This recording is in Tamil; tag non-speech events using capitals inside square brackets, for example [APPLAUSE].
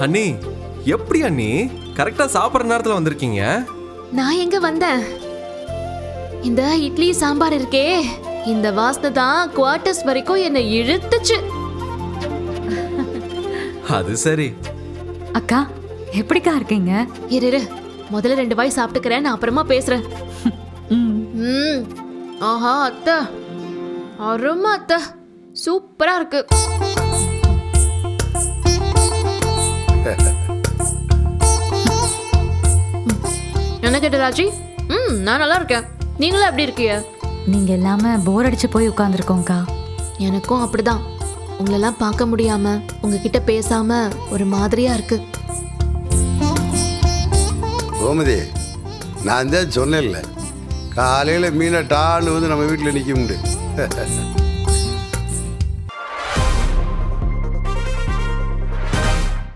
அண்ணி எப்படி அண்ணி? கரெக்டா சாப்பிட்ற நேரத்துல வந்திருக்கீங்க? நான் எங்க வந்தேன்? இந்த இட்லி சாம்பார் இருக்கே. இந்த வாசனை தான் குவார்ட்டர்ஸ் வரைக்கும் என்னை இழுத்துச்சு. அது சரி. அக்கா எப்படிக்கா இருக்கீங்க? இரு இரு. முதல்ல ரெண்டு வாய் சாப்பிட்டுக்கிறேன் நான் அப்புறமா பேசுறேன். ம் ம். ஆஹா அத்தை. அருமா அத்தை. சூப்பரா இருக்கு. என்ன கேட்ட ராஜி? ம் நான் நல்லா இருக்கேன். நீங்களும் எப்படி இருக்கீங்க? நீங்க இல்லாம போர் அடிச்சு போய் உட்காந்துருக்கோங்க்கா எனக்கும் அப்படிதான். உங்களெல்லாம் பார்க்க முடியாம உங்ககிட்ட பேசாம ஒரு மாதிரியா இருக்கு. கோமதி நான் தான் சொன்னேன்ல. காலையில் மீனை டான்னு வந்து நம்ம வீட்டில் நிற்க முடியும் [LAUGHS]